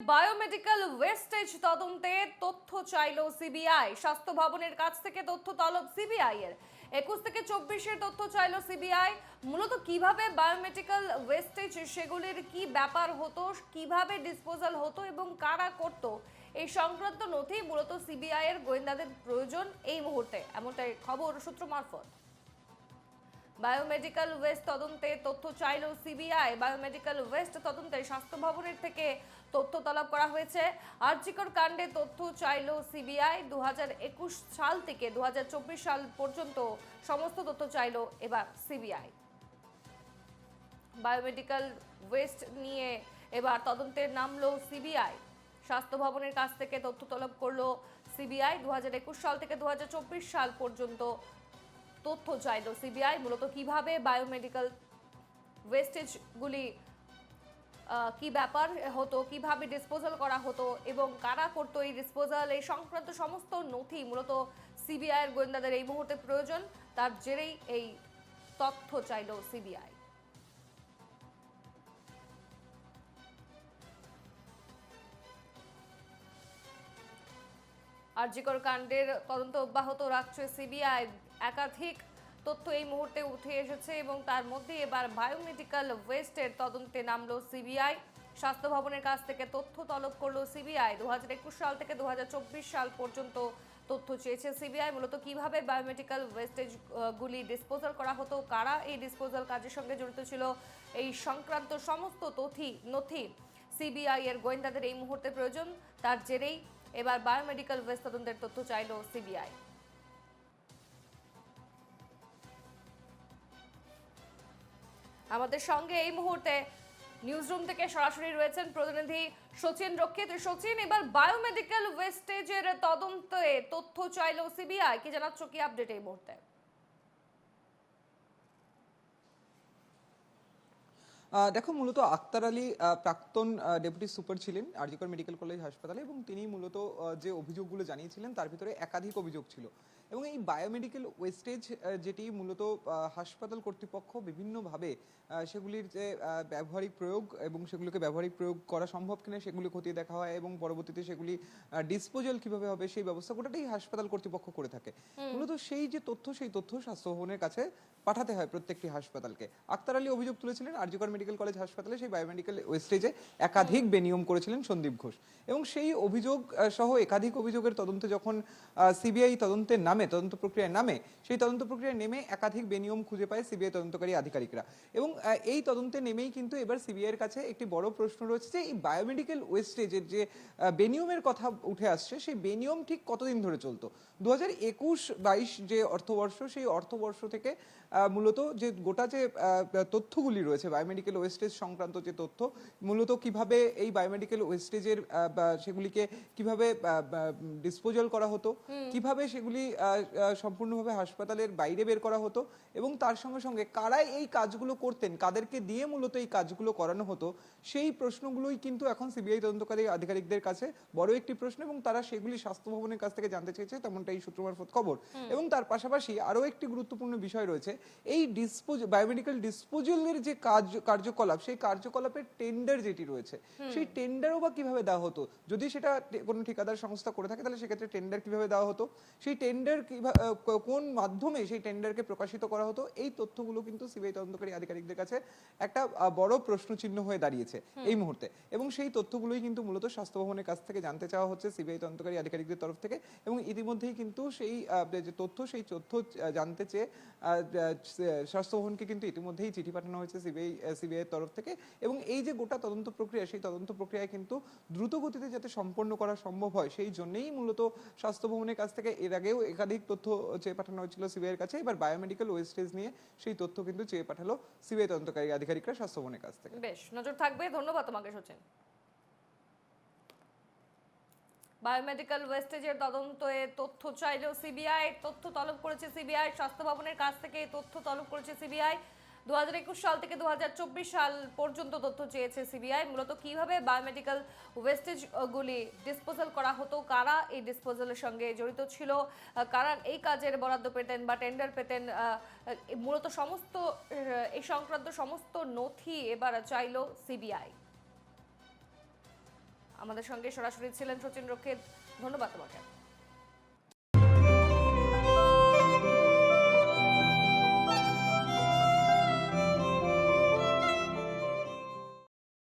Biomedical wastage তদন্তে তথ্য চাইল সিবিআই। স্বাস্থ্য ভবনের কাছ থেকে তথ্য তলব সিবিআই এর। একুশ থেকে চব্বিশের তথ্য চাইল সিবিআই। মূলত কীভাবে বায়োমেডিক্যাল ওয়েস্টেজ সেগুলির কি ব্যাপার হতো, কীভাবে ডিসপোজাল হতো এবং কারা করত, এই সংক্রান্ত নথি মূলত সিবিআই এর গোয়েন্দাদের প্রয়োজন এই মুহূর্তে। এমনটাই খবর সূত্র মারফত। বায়োমেডিক্যাল ওয়েস্ট তদন্তে তথ্য চাইল সিবিআই, বায়োমেডিক্যাল ওয়েস্ট তদন্তে স্বাস্থ্য ভবনের থেকে তথ্য তলব করা হয়েছে। আর্জিকর কাণ্ডে তথ্য চাইল সিবিআই, দুহাজার একুশ সাল থেকে দুহাজার চব্বিশ সাল পর্যন্ত সমস্ত তথ্য চাইল এবার সিবিআই। বায়োমেডিক্যাল ওয়েস্ট নিয়ে এবার তদন্তের নামলো সিবিআই। স্বাস্থ্য ভবনের কাছ থেকে তথ্য তলব করল সিবিআই দু হাজার একুশ সাল থেকে দু হাজার চব্বিশ সাল পর্যন্ত তথ্য চাইলো সিবিআই, মূলত কীভাবে বায়োমেডিক্যাল ওয়েস্টেজগুলি কি ব্যাপার হতো, কীভাবে ডিসপোজাল করা হতো এবং কারা করতো এই ডিসপোজাল এই সংক্রান্ত সমস্ত নথি মূলত সিবিআই এর গোয়েন্দাদের এই মুহূর্তে প্রয়োজন। তার জেরেই এই তথ্য চাইলো সিবিআই। আরজিকর কাণ্ডের তদন্ত অব্যাহত রাখছে সিবিআই। একাধিক তথ্য এই মুহূর্তে উঠে এসেছে এবং তার মধ্যে এবার বায়োমেডিক্যাল ওয়েস্টের তদন্তে নামলো সিবিআই। স্বাস্থ্য ভবনের কাছ থেকে তথ্য তলব করল সিবিআই। দু হাজার একুশ সাল থেকে দু হাজার চব্বিশ সাল পর্যন্ত তথ্য চেয়েছে সিবিআই। মূলত কীভাবে বায়োমেডিক্যাল ওয়েস্টেজ গুলি ডিসপোজাল করা হতো, কারা এই ডিসপোজাল কাজের সঙ্গে জড়িত ছিল, এই সংক্রান্ত সমস্ত তথি নথি সিবিআই এর গোয়েন্দাদের এই মুহূর্তে প্রয়োজন, তার জেরেই এবার বায়োমেডিক্যাল ওয়েস্ট তদন্তের তথ্য চাইল সিবিআই। আমাদের সঙ্গে এই মুহূর্তে নিউজরুম থেকে সরাসরি রয়েছেন প্রতিনিধি সচিন রক্ষিত। সচিন, এবার বায়োমেডিক্যাল ওয়েস্টেজের তদন্তে তথ্য চাইল সিবিআই কি জানাচ্ছ, কি আপডেট এই মুহূর্তে? দেখো মূলত আক্তার আলী প্রাক্তন ডেপুটি সুপার ছিলেন আরজিকর মেডিকেল কলেজ হাসপাতালে এবং তিনি মূলত যে অভিযোগগুলো জানিয়েছিলেন তার ভিতরে একাধিক অভিযোগ ছিল। এবং এই বায়োমেডিক্যাল ওয়েস্টেজ যেটি মূলত হাসপাতাল কর্তৃপক্ষ বিভিন্নভাবে সেগুলির যে ব্যবহারিক প্রয়োগ এবং সেগুলোকে ব্যবহারিক প্রয়োগ করা সম্ভব কিনা সেগুলি খতিয়ে দেখা হয় এবং পরবর্তীতে সেগুলি ডিসপোজাল কীভাবে হবে সেই ব্যবস্থা গোটাটাই হাসপাতাল কর্তৃপক্ষ করে থাকে। মূলত সেই যে তথ্য সেই তথ্য স্বাস্থ্য ভবনের কাছে পাঠাতে হয় প্রত্যেকটি হাসপাতালকে। আক্তার আলী অভিযোগ তুলেছিলেন আরজিকর মেডিকেল কলেজ হাসপাতালে সেই বায়োমেডিক্যাল ওয়েস্টেজে একাধিক বেনিয়ম করেছিলেন সন্দীপ ঘোষ। এবং সেই অভিযোগ সহ একাধিক অভিযোগের তদন্তে যখন সিবিআই তদন্তের নামে, তদন্ত প্রক্রিয়ায় নামে, সেই তদন্ত প্রক্রিয়ায় নেমে একাধিক বেনিয়ম খুঁজে পায় সিবিআই তদন্তকারী আধিকারিকরা। এবং এই তদন্তে নেমেই কিন্তু এবার সিবিআই এর কাছে একটি বড় প্রশ্ন রয়েছে যে, এই বায়োমেডিক্যাল ওয়েস্টেজের যে বেনিয়মের কথা উঠে আসছে, সেই বেনিয়ম ঠিক কতদিন ধরে চলতো? দু হাজার একুশ বাইশ যে অর্থবর্ষ, সেই অর্থবর্ষ থেকে মূলত যে গোটা যে তথ্যগুলি রয়েছে বায়োমেডিক্যাল ওয়েস্টেজ সংক্রান্ত যে তথ্য মূলত কীভাবে এই বায়োমেডিক্যাল ওয়েস্টেজের সেগুলিকে কীভাবে ডিসপোজাল করা হতো কীভাবে সেগুলি সম্পূর্ণভাবে হাসপাতালের বাইরে বের করা হতো এবং তার সঙ্গে সঙ্গে কারাই এই কাজগুলো করতেন কাদেরকে দিয়ে মূলত এই কাজগুলো করানো হতো সেই প্রশ্নগুলোই কিন্তু এখন সিবিআই তদন্তকারী আধিকারিকদের কাছে বড় একটি প্রশ্ন এবং তারা সেগুলি স্বাস্থ্য ভবনের কাছ থেকে জানতে চেয়েছে তেমনটা এই সূত্র মারফত খবর। এবং তার পাশাপাশি আরও একটি গুরুত্বপূর্ণ বিষয় রয়েছে এই ডিসপোজ বায়োমেডিক্যাল ডিসপোজালের যে কাজ কার্যকলাপ সেই কার্যকলাপের টেন্ডার যেটি রয়েছে সেই টেন্ডারও বা কীভাবে দেওয়া হতো? যদি সেটা কোনো ঠিকাদার সংস্থা করে থাকে তাহলে সেক্ষেত্রে টেন্ডার কীভাবে দেওয়া হতো? সেই টেন্ডার কীভাবে কোন মাধ্যমে সেই টেন্ডারকে প্রকাশিত করা হতো? এই তথ্যগুলো কিন্তু সিবিআই তদন্তকারী আধিকারিকদের কাছে একটা বড় প্রশ্নচিহ্ন হয়ে দাঁড়িয়েছে এই মুহূর্তে। এবং সেই তথ্যগুলোই কিন্তু মূলত স্বাস্থ্য ভবনের কাছ থেকে জানতে চাওয়া হচ্ছে সিবিআই তদন্তকারী আধিকারিকদের তরফ থেকে। এবং ইতিমধ্যেই কিন্তু সেই যে তথ্য সেই তথ্য জানতে চেয়ে স্বাস্থ্য ভবনকে কিন্তু ইতিমধ্যেই চিঠি পাঠানো হয়েছে সিবিআই সিবিআই এর তরফ থেকে এবং এই যে গোটা তদন্ত প্রক্রিয়া, সেই তদন্ত প্রক্রিয়ায় কিন্তু দ্রুত গতিতে যাতে সম্পন্ন করা সম্ভব হয়, সেই জন্যই মূলত স্বাস্থ্য ভবনের কাছ থেকে এর আগেও একাধিক তথ্য চেয়ে পাঠানো হয়েছিল সিবিআই এর কাছে। এবার বায়োমেডিক্যাল ওয়েস্টেজ নিয়ে সেই তথ্য কিন্তু চেয়ে পাঠালো সিবিআই তদন্তকারী আধিকারিকরা স্বাস্থ্য ভবনের কাছ থেকে। বেশ, নজর থাকবে। ধন্যবাদ তোমাকে, সচিন। বায়োমেডিক্যাল ওয়েস্টেজের তদন্তে তথ্য চাইলেও সিবিআই, তথ্য তলব করেছে সিবিআই, স্বাস্থ্য ভবনের কাছ থেকে তথ্য তলব করেছে সিবিআই। দু হাজার একুশ সাল থেকে দু হাজার চব্বিশ সাল পর্যন্ত তথ্য চেয়েছে সিবিআই। মূলত কীভাবে বায়োমেডিক্যাল ওয়েস্টেজ গুলি ডিসপোজাল করা হতো, কারা এই ডিসপোজালের সঙ্গে জড়িত ছিল, কারা এই কাজের বরাদ্দ পেতেন বা টেন্ডার পেতেন মূলত সমস্ত এই সংক্রান্ত সমস্ত নথি এবার চাইলো সিবিআই। আমাদের সঙ্গে সরাসরি ছিলেন সচিন রক্ষিত। ধন্যবাদ তোমাকে।